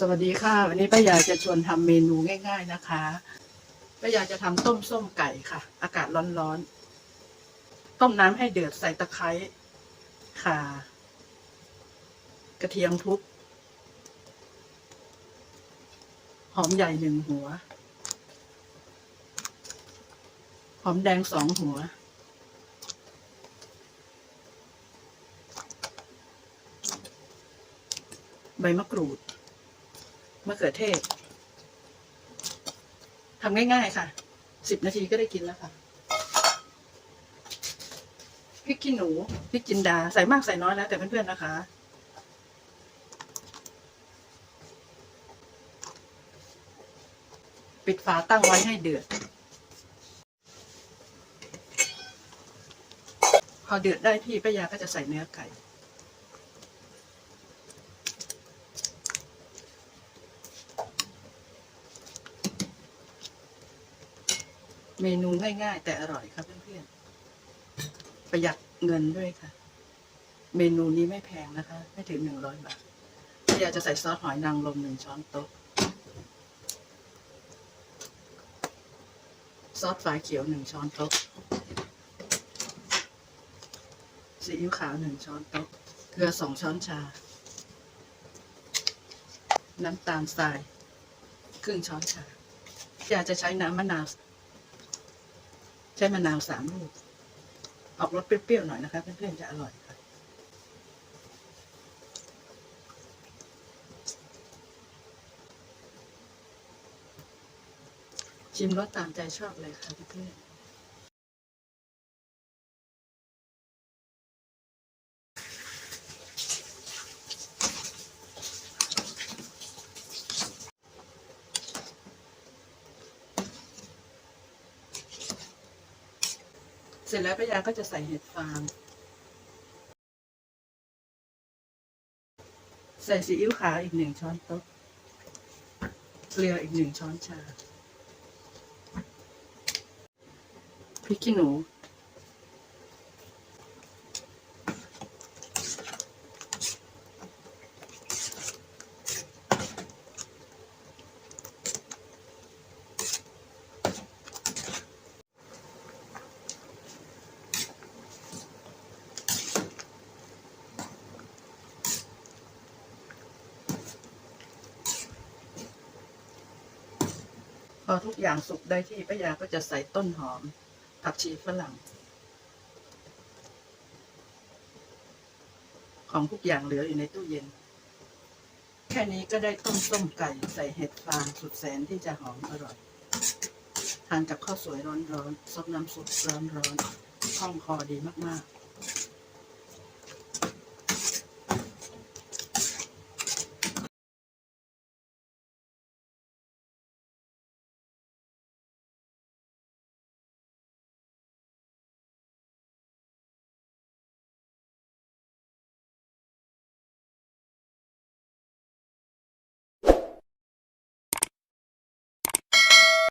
สวัสดีค่ะ วันนี้ป้ายาจะชวนทำเมนูง่าย ๆนะคะป้ายาจะทำต้มส้มไก่ค่ะ อากาศร้อนๆ ต้มน้ำให้เดือดใส่ตะไคร้ข่ากระเทียมทุบหอมใหญ่หนึ่งหัว หอมแดงสองหัว ใบมะกรูด มะเขือเทศทำง่ายๆค่ะ สิบนาทีก็ได้กินแล้วค่ะ พริกขี้หนู พริกจินดา ใส่มากใส่น้อยแล้ว แต่เพื่อนๆนะคะ ปิดฝาตั้งไว้ให้เดือด พอเดือดได้ที่ป้ายาก็จะใส่เนื้อไก่ เมนูง่ายๆแต่อร่อยครับเพื่อนๆ ประหยัดเงินด้วยค่ะ เมนูนี้ไม่แพงนะคะ ไม่ถึงหนึ่งร้อยบาทอยากจะใส่ซอสหอยนางรมหนึ่งช้อนโต๊ะ ซอสฝาเขียวหนึ่งช้อนโต๊ะ ซีอิ๊วขาวหนึ่งช้อนโต๊ะ เกลือสองช้อนชา น้ำตาลทรายครึ่งช้อนชาอยากจะใช้น้ำมะนาว ใช้มะนาวสามลูก ออกรสเปรี้ยวๆหน่อยนะคะเพื่อนๆจะอร่อยค่ะ ชิมรสตามใจชอบเลยค่ะเพื่อนๆ เสร็จแล้วป้ายาก็จะใส่เห็ดฟาง ใส่ซีอิ๊วขาวอีกหนึ่งช้อนโต๊ะเกลืออีกหนึ่งช้อนชาพริกขี้หนู อทุกอย่างสุกได้ที่ป้ายาก็จะใส่ต้นหอม ผักชีฝรั่ง ของทุกอย่างเหลืออยู่ในตู้เย็น แค่นี้ก็ได้ต้มส้มไก่ใส่เห็ดฟางสุดแสนที่จะหอมอร่อย ทานกับข้าวสวยร้อนๆซดน้ำซุปร้อนๆคล่องคอดีมากๆ